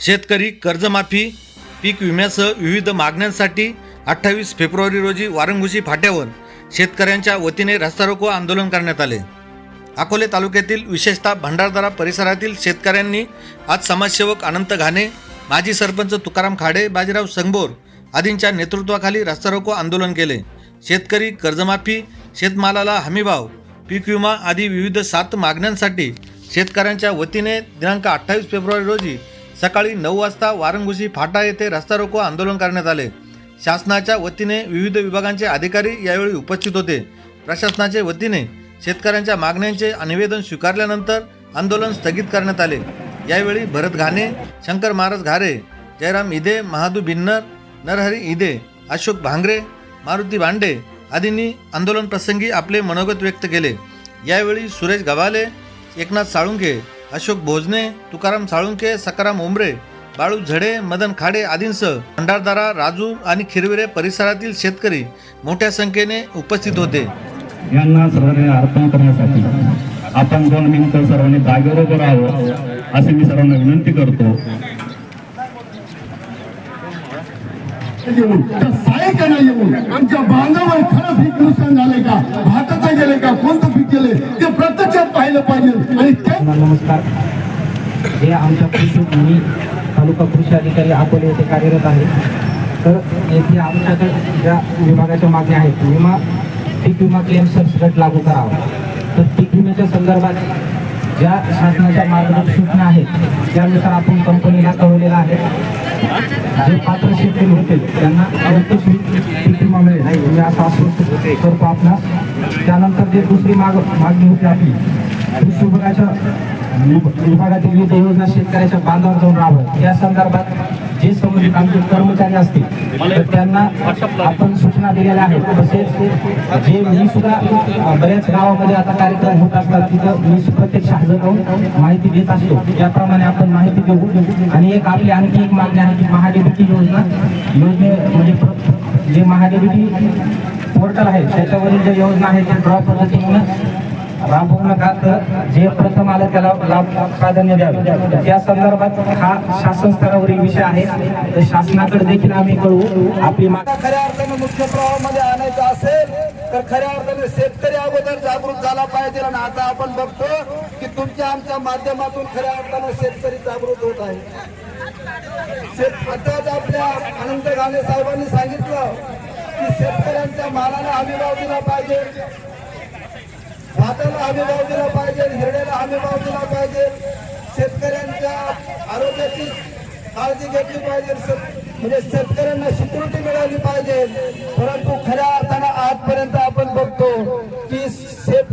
शेतकरी कर्जमाफी पीक विम्यासह विविध मागण्यांसाठी अठ्ठावीस फेब्रुवारी रोजी वारंगुशी फाट्यावर शेतकऱ्यांच्या वतीने रस्ता रोको आंदोलन करण्यात आले. अकोले तालुक्यातील विशेषतः भंडारदरा परिसरातील शेतकऱ्यांनी आज समाजसेवक अनंत घाणे माजी सरपंच तुकाराम खाडे बाजीराव संगबोर आदींच्या नेतृत्वाखाली रस्ता रोको आंदोलन केले. शेतकरी कर्जमाफी शेतमालाला हमीभाव पीक विमा आदी विविध सात मागण्यांसाठी शेतकऱ्यांच्या वतीने दिनांक अठ्ठावीस फेब्रुवारी रोजी सकाळी नऊ वाजता वारंगुशी फाटा येथे रस्ता रोको आंदोलन करण्यात आले. शासनाच्या वतीने विविध विभागांचे अधिकारी यावेळी उपस्थित होते. प्रशासनाच्या वतीने शेतकऱ्यांच्या मागण्यांचे निवेदन स्वीकारल्यानंतर आंदोलन स्थगित करण्यात आले. यावेळी भरत घाणे शंकर महाराज घारे जयराम इदे महादू भिन्नर नरहरी इदे अशोक भांगरे मारुती भांडे आदींनी आंदोलन प्रसंगी आपले मनोगत व्यक्त केले. यावेळी सुरेश गव्हाले एकनाथ साळुंके अशोक भोजने तुकाराम साळुंके सकाराम उमरे बाळू झडे मदन खाडे आदींसह भंडारदारा राजू आणि खिरविरे परिसरातील शेतकरी मोठ्या संख्येने उपस्थित होते. यांना सर्वांनी अर्पण करण्यासाठी आपण दोन मिनिटं सर्वांनी जागेवर उभं राहावं असे मी सर्वांना विनंती करतो. येऊन त्या सहाय्यकांना येऊन आमच्या बांधावर खरं पीक नुकसान झाले का? भाताचं गेले का? कोणतं पीक गेले ते प्रत्यक्षात पाहिलं पाहिजे. आणि नमस्कार. हे आमच्या कृषी मी तालुका कृषी अधिकारी अकोले येथे कार्यरत आहे. तर येथे आमच्याकडे ज्या विभागाच्या मागण्या आहेत विमा पीक विमा क्लेम सबसिडट लागू करावा. तर पीक विम्याच्या संदर्भात ज्या शासनाच्या मार्गदर्शक सूचना आहेत त्यानुसार आपण कंपनीला कळवलेलं आहे. जे पात्र शेतकरी होते त्यांना अवश्य मिळेल. मी असं आश्वस्त करतो आपणास त्यानंतर जे दुसरी माग मागणी होती आपली कृषी विभागाच्या विभागातील विविध योजना शेतकऱ्याच्या बांधावर जाऊन राहावं या संदर्भात जे संबंधित आमचे कर्मचारी असतील तर त्यांना आपण सूचना दिलेल्या आहेत. तसेच जे मी सुद्धा बऱ्याच गावामध्ये आता कार्यक्रम होत असतात तिथं मी प्रत्यक्ष हजर राहून माहिती देत असतो. त्याप्रमाणे आपण माहिती देऊ. आणि एक आपली आणखी एक मागणी आहे की महाडीबीटी योजना योजने म्हणजे जे महाडीबीटी पोर्टल आहे त्याच्यावरील ज्या योजना आहेत त्या ड्रॉ पद्धतीने राबवणं खातं तर जे प्रथम आलं त्याला लाभ प्राधान्य द्यावे. त्या संदर्भात हा शासन स्तरावरील विषय आहे. तर शासनाकडे देखील आम्ही कळवू. आपली खऱ्या अर्थानं मुख्य प्रवाहामध्ये आणायचं असेल तर खऱ्या अर्थाने शेतकरी अगोदर जागृत झाला पाहिजे आणि आता आपण बघतो की तुमच्या आमच्या माध्यमातून खऱ्या अर्थानं शेतकरी जागृत होत आहे. आताच आपल्या अनंत गाणे साहेबांनी सांगितलं की शेतकऱ्यांच्या मालाला हमी भाव दिला पाहिजे. भाताला हमी भाव दिला पाहिजे हिरड्याला हमी भाव दिला पाहिजे. शेतकऱ्यांच्या आरोग्याची काळजी घेतली पाहिजे. म्हणजे शेतकऱ्यांना सिक्युरिटी मिळाली पाहिजे. परंतु खऱ्या अर्थानं आजपर्यंत आपण बघतो की शेत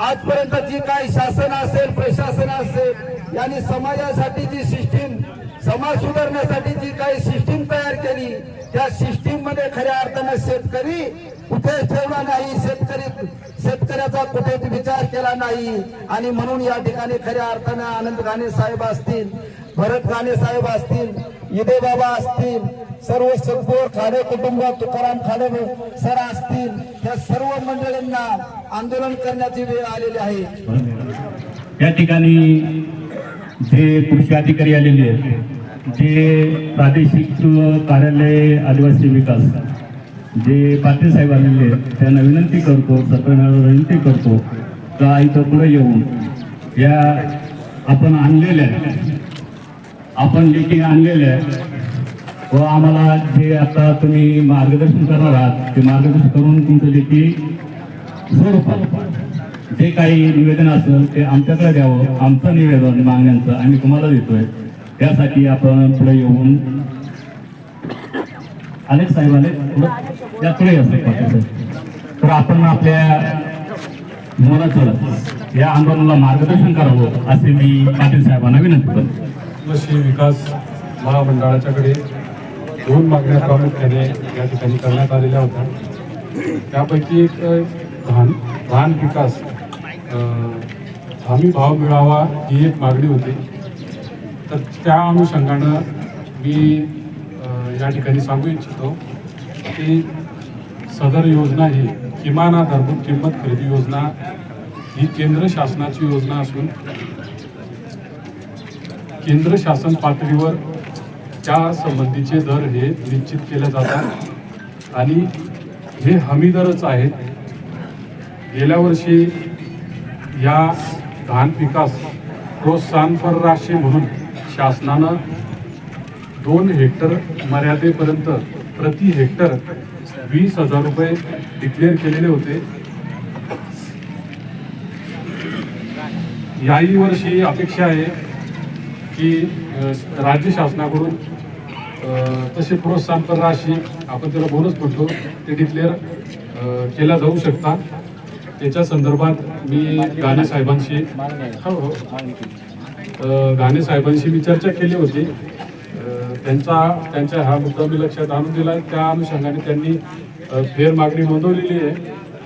आजपर्यंत जी काही शासन असेल प्रशासन असेल यांनी समाजासाठी जी सिस्टीम समाज सुधारण्यासाठी जी काही सिस्टीम तयार केली त्या सिस्टीममध्ये खऱ्या अर्थानं शेतकरी कुठे ठेवला नाही शेतकरी शेतकऱ्याचा कुठेच विचार केला नाही. आणि म्हणून या ठिकाणी खऱ्या अर्थाने आनंद गाणे साहेब असतील भरत गाणे साहेब असतील इदे बाबा असतील सर्व सद्गुर खाडे कुटुंब तुकाराम खाडे सर असतील त्या सर्व मंडळींना आंदोलन करण्याची वेळ आलेली आहे. या ठिकाणी जे कृषी अधिकारी आलेले आहेत जे प्रादेशिक कार्यालय आदिवासी विकास जे पाटील साहेब आलेले आहेत त्यांना विनंती करतो सत्यनारायण विनंती करतो का इथं पुढे येऊन या आपण आणलेल्या आपण लेखी आणलेल्या व आम्हाला जे आता तुम्ही मार्गदर्शन करणार आहात ते मार्गदर्शन करून तुमचं लेखी स्वरूपात जे काही निवेदन असेल ते आमच्याकडे द्यावं आमचं निवेदन मागण्यांचं आम्ही तुम्हाला देतोय. त्यासाठी आपण पुढे येऊन अनेक साहेब आले या पुढे तर आपण आपल्या मुलाचं या आंदोलनाला मार्गदर्शन करावं असे मी पाटील साहेबांना विनंती करतो. कृषी विकास महामंडळाच्याकडे दोन मागण्या प्रामुख्याने या ठिकाणी करण्यात आलेल्या होत्या. त्यापैकी एक धान धान विकास हमी भाव मिळावा ही एक मागणी होती. तर त्या अनुषंगानं मी या ठिकाणी सांगू इच्छितो की सदर योजना ही किमान आधारभूत किंमत खरेदी योजना ही केंद्र शासनाची योजना असून केंद्र शासन पातळीवर त्या संबंधीचे दर हे निश्चित केले जातात. आणि हे हमी दरच आहेत. गेल्या वर्षी या धान पिकास प्रोत्साहनपर राशी म्हणून शासनानं दोन हेक्टर मर्यादेपर्यंत प्रति हेक्टर वीस हजार रुपये डिक्लेअर केलेले होते. याही वर्षी अपेक्षा आहे की राज्य शासनाकडून तसे प्रोत्साहनपर राशी आपण त्याला बोनस म्हणतो. ते डिक्लेअर केल्या जाऊ शकतात. त्याच्या संदर्भात मी गाणे साहेबांशी हो हो. गाणे साहेबांशी मी चर्चा केली होती. त्यांचा त्यांच्या हा मुद्दा मी लक्षात आणून दिला त्या अनुषंगाने त्यांनी फेरमागणी फेर मागणी नोंदवलेली आहे.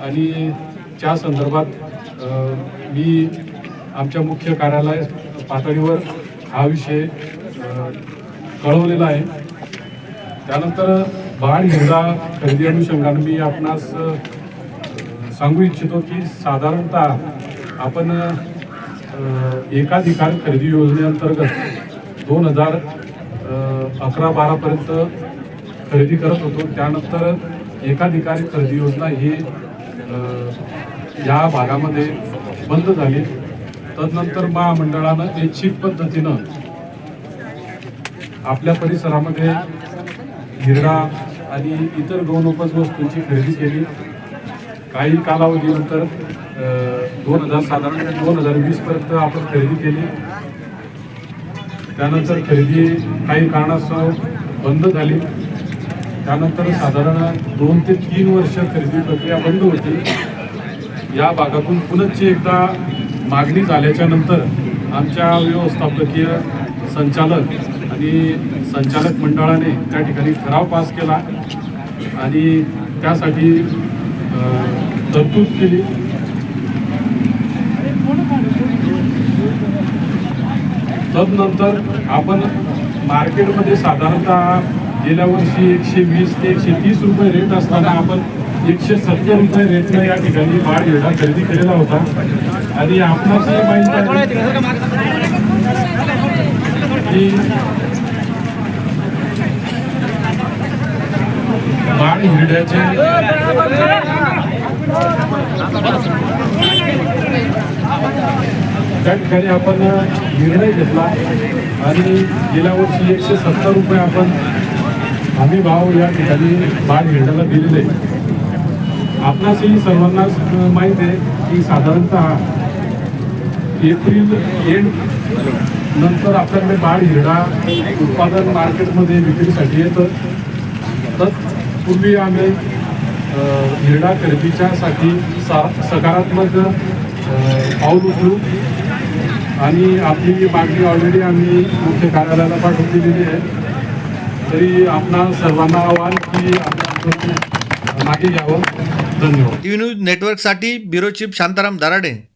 आणि त्या संदर्भात मी आमच्या मुख्य कार्यालय पातळीवर हा विषय कळवलेला आहे. त्यानंतर बाळ हिंदा खरेदी अनुषंगाने मी आपणास सांगू इच्छितो की साधारणतः आपण एकाधिकार खरेदी योजनेअंतर्गत दोन हजार अकरा बारापर्यंत खरेदी करत होतो. त्यानंतर एकाधिकारी खरेदी योजना ही या भागामध्ये बंद झाली. तदनंतर महामंडळानं ऐच्छिक पद्धतीनं आपल्या परिसरामध्ये हिरडा आणि इतर गौणोपज वस्तूंची खरेदी केली. काही कालावधीनंतर दोन हजार साधारण दोन हजार वीसपर्यंत आपण खरेदी केली. त्यानंतर खरेदी काही कारणास्तव बंद झाली. त्यानंतर साधारण दोन ते तीन वर्ष खरेदी प्रक्रिया बंद होती. या भागातून पुनश्च एकदा मागणी झाल्याच्यानंतर आमच्या व्यवस्थापकीय संचालक आणि संचालक मंडळाने त्या ठिकाणी ठराव पास केला आणि त्यासाठी तरतूद केली. तदनंतर आपण मार्केटमध्ये साधारणतः गेल्या वर्षी एकशे वीस ते एकशे तीस रुपये रेट असताना आपण एकशे सत्तर रुपये रेटने या ठिकाणी बाळ हिरडा खरेदी केलेला होता. आणि आपणास हे माहिती आहे की बाळ हिरड्याचे त्या ठिकाणी आपण निर्णय घेतला आणि गेल्या वर्षी एकशे सत्तर रुपये आपण हमी भाव या ठिकाणी बाळ घेण्याला दिलेले. आपणासही सर्वांना माहीत आहे की साधारणतः एप्रिल एंड नंतर आपल्याकडे बाळ हिरडा उत्पादन मार्केटमध्ये विक्रीसाठी येतं. तत्पूर्वी आम्ही हिरडा खरेदीच्यासाठी सा सकारात्मक पाऊल उचलू आणि आपली जी मागणी ऑलरेडी आम्ही मुख्य कार्यालयाला पाठवून दिलेली आहे. तरी आपणा सर्वांना आव्हान की आपण मागे घ्यावं. धन्यवाद. टी न्यूज नेटवर्कसाठी ब्युरो चीफ शांताराम दराडे.